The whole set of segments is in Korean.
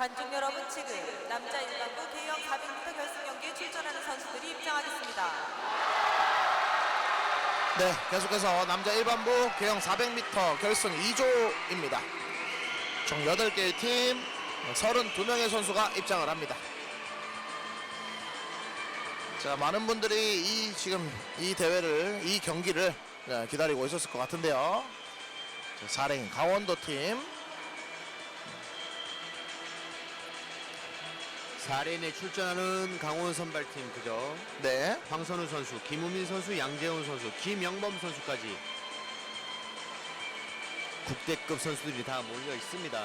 관중 여러분 지금 남자 일반부 개영 400m 결승 경기에 출전하는 선수들이 입장하겠습니다. 네, 계속해서 남자 일반부 개영 400m 결승 2조입니다. 총 8개의 팀 32명의 선수가 입장을 합니다. 자, 많은 분들이 이 지금 이 대회를 이 경기를 네, 기다리고 있었을 것 같은데요. 자, 4레인 강원도 팀 4레인에 출전하는 강원 선발팀 그죠? 네. 황선우 선수, 김우민 선수, 양재훈 선수, 김영범 선수까지 국대급 선수들이 다 몰려 있습니다.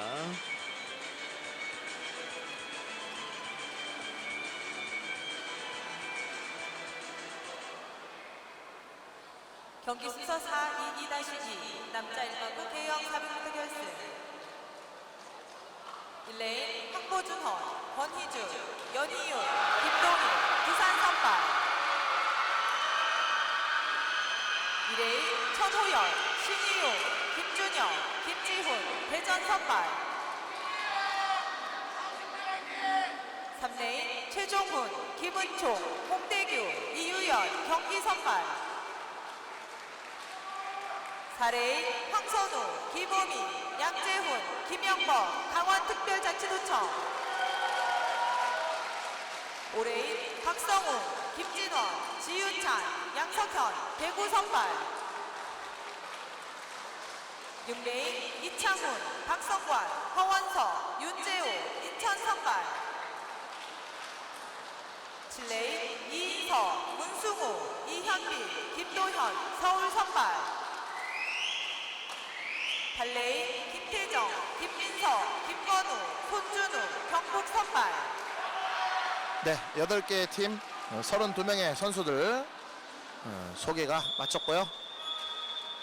경기 순서 422-2 남자 일반부 개영 400m 결승 1레인 황보준헌, 권희준, 연희윤, 김동희, 부산 선발. 2레인 천호연, 신희용, 김준영, 김지훈, 대전 선발. 3레인 최종훈, 김은총, 홍대규, 이유연, 경기 선발 4레인 황선우, 김우미, 양재훈, 김영범, 강원특별자치도청. 5레인 박성우, 김진원, 지윤찬, 양석현, 대구 선발. 6레인 이창훈, 박성관, 허원서, 윤재호, 인천 선발. 7레인 이인서, 문승우, 이현빈, 김도현, 서울 선발 8레인 김태정, 김민서, 김건우, 손준우, 경북 선발 네, 8개의 팀 32명의 선수들 어, 소개가 마쳤고요.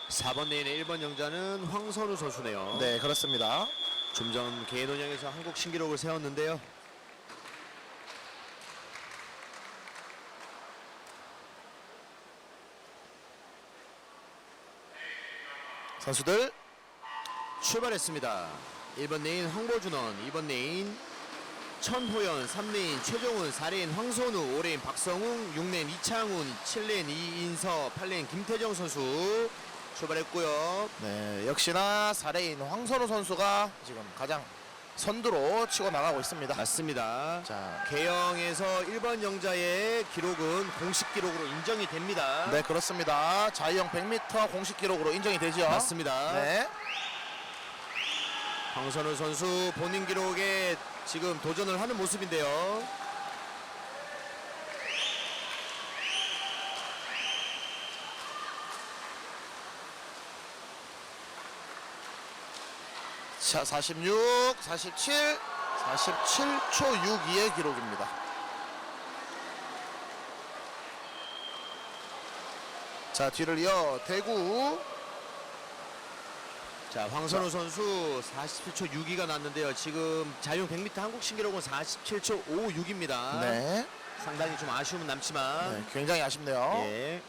4번 레인의 1번 영자는 황선우 선수네요. 네, 그렇습니다. 좀 전 개인원양에서 한국 신기록을 세웠는데요. 선수들 출발했습니다. 1번 레인 황보준원, 2번 레인 천호연, 3레인 최종훈, 4레인 황선우, 5레인 박성웅, 6레인 이창훈, 7레인 이인서, 8레인 김태정 선수 출발했고요. 네, 역시나 4레인 황선우 선수가 지금 가장 선두로 치고 나가고 있습니다. 맞습니다. 자, 개영에서 1번 영자의 기록은 공식 기록으로 인정이 됩니다. 네, 그렇습니다. 자유형 100m 공식 기록으로 인정이 되죠. 맞습니다. 네. 황선우 선수 본인 기록에 지금 도전을 하는 모습인데요. 자, 46, 47, 47초 62의 기록입니다. 자, 뒤를 이어 대구 자, 황선우 선수 47초 6위가 났는데요. 지금 자유형 100m 한국 신기록은 47초 56입니다. 네. 상당히 좀 아쉬움은 남지만 네, 굉장히 아쉽네요. 예.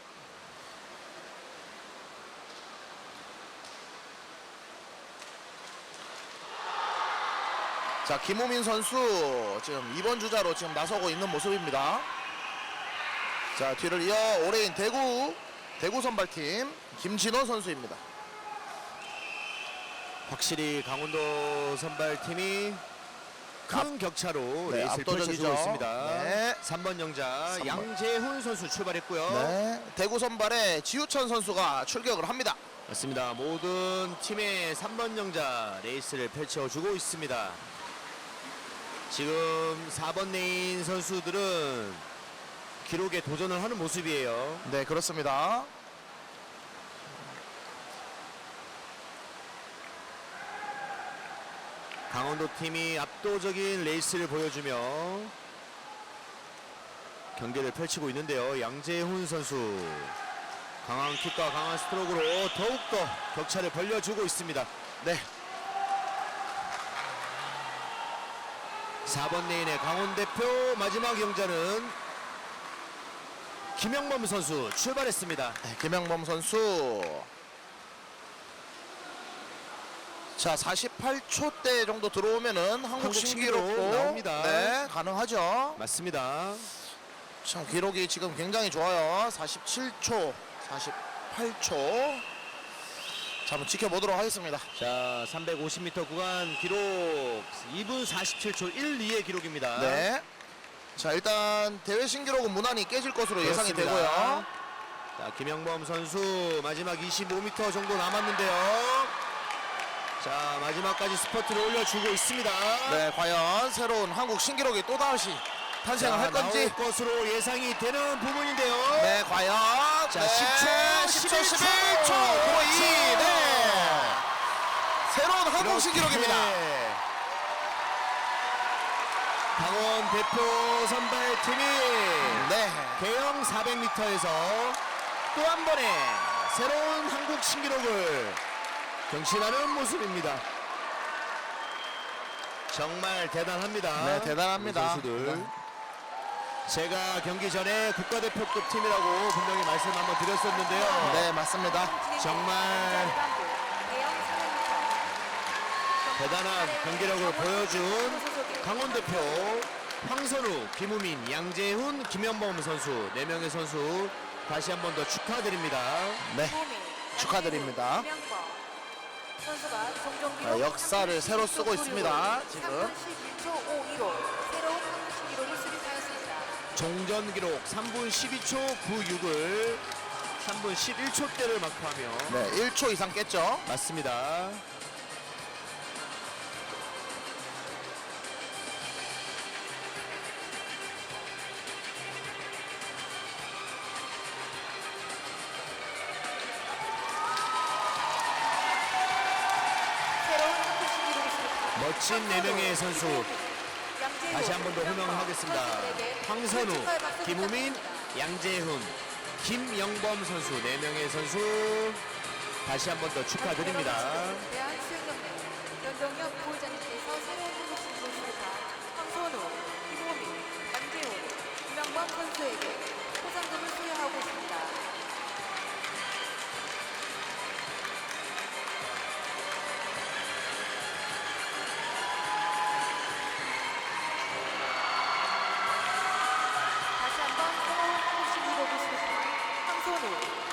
자, 김호민 선수 지금 2번 주자로 지금 나서고 있는 모습입니다. 자, 뒤를 이어 올해인 대구 대구 선발팀 김진호 선수입니다. 확실히 강원도 선발팀이 큰 격차로 네, 레이스를 압도적이죠. 펼쳐주고 있습니다. 네. 3번 영자 3번. 양재훈 선수 출발했고요. 네, 대구 선발에 지우천 선수가 출격을 합니다. 맞습니다. 모든 팀의 3번 영자 레이스를 펼쳐주고 있습니다. 지금 4번 레인 선수들은 기록에 도전을 하는 모습이에요. 네, 그렇습니다. 강원도 팀이 압도적인 레이스를 보여주며 경기를 펼치고 있는데요. 양재훈 선수 강한 킥과 강한 스트로크로 더욱더 격차를 벌려주고 있습니다. 네, 4번 레인의 강원 대표 마지막 영자는 김영범 선수 출발했습니다. 네, 김영범 선수 자 48초 대 정도 들어오면은 한국 한국 신기록 나옵니다. 네 가능하죠. 맞습니다. 참 기록이 지금 굉장히 좋아요. 47초, 48초. 자 한번 지켜보도록 하겠습니다. 자, 350m 구간 기록 2분 47초 12의 기록입니다. 네. 자 일단 대회 신기록은 무난히 깨질 것으로 예상이 그렇습니다. 되고요. 자, 김영범 선수 마지막 25m 정도 남았는데요. 자, 마지막까지 스퍼트를 올려주고 있습니다. 네 과연 새로운 한국 신기록이 또 다시 탄생을 자, 할 건지. 나올 것으로 예상이 되는 부분인데요. 네 과연 자, 네, 10초, 10초 11초. 11초 92 네. 새로운 한국 신기록입니다. 강원 대표 선발팀이 네. 대형 400m에서 또 한 번의 새로운 한국 신기록을 경신하는 모습입니다. 정말 대단합니다. 네, 대단합니다. 우리 선수들. 네. 제가 경기 전에 국가대표급 팀이라고 분명히 말씀 한번 드렸었는데요. 네 맞습니다. 정말 대형 400m. 대단한 경기력을 보여준 강원 대표 황선우, 김우민, 양재훈, 김현범 선수 네 명의 선수 다시 한번 더 축하드립니다. 네. 축하드립니다. 선수가 자, 기록 역사를 새로 쓰고 있습니다, 지금. 3분 11초 52로 새로운 한국 신기록을 수립하였습니다. 종전 기록 3분 12초 96을 3분 11초 대를 마크하며 네 1초 이상 깼죠. 맞습니다. 54명의 선수 다시 한 번 더 호명하겠습니다. 황선우, 김우민, 양재훈, 김영범 선수 4명의 선수 다시 한 번 더 축하드립니다. 연동엽 보호자님께서 새로운 소식 주셨습니다. 황선우, 김호민, 양재호, 김영범 선수에게 황선우,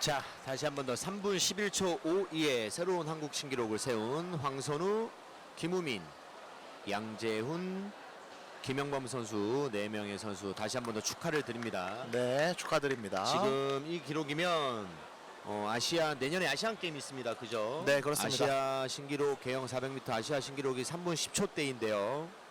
자, 다시 한 번 더 3분 11초 52의 새로운 한국 신기록을 세운 황선우, 김우민, 양재훈, 김영범 선수 네 명의 선수 다시 한 번 더 축하를 드립니다. 네 축하드립니다. 지금 이 기록이면 어, 아시아 내년에 아시안 게임 있습니다. 그죠? 네, 그렇습니다. 아시아 신기록 개영 400m 아시아 신기록이 3분 10초대인데요.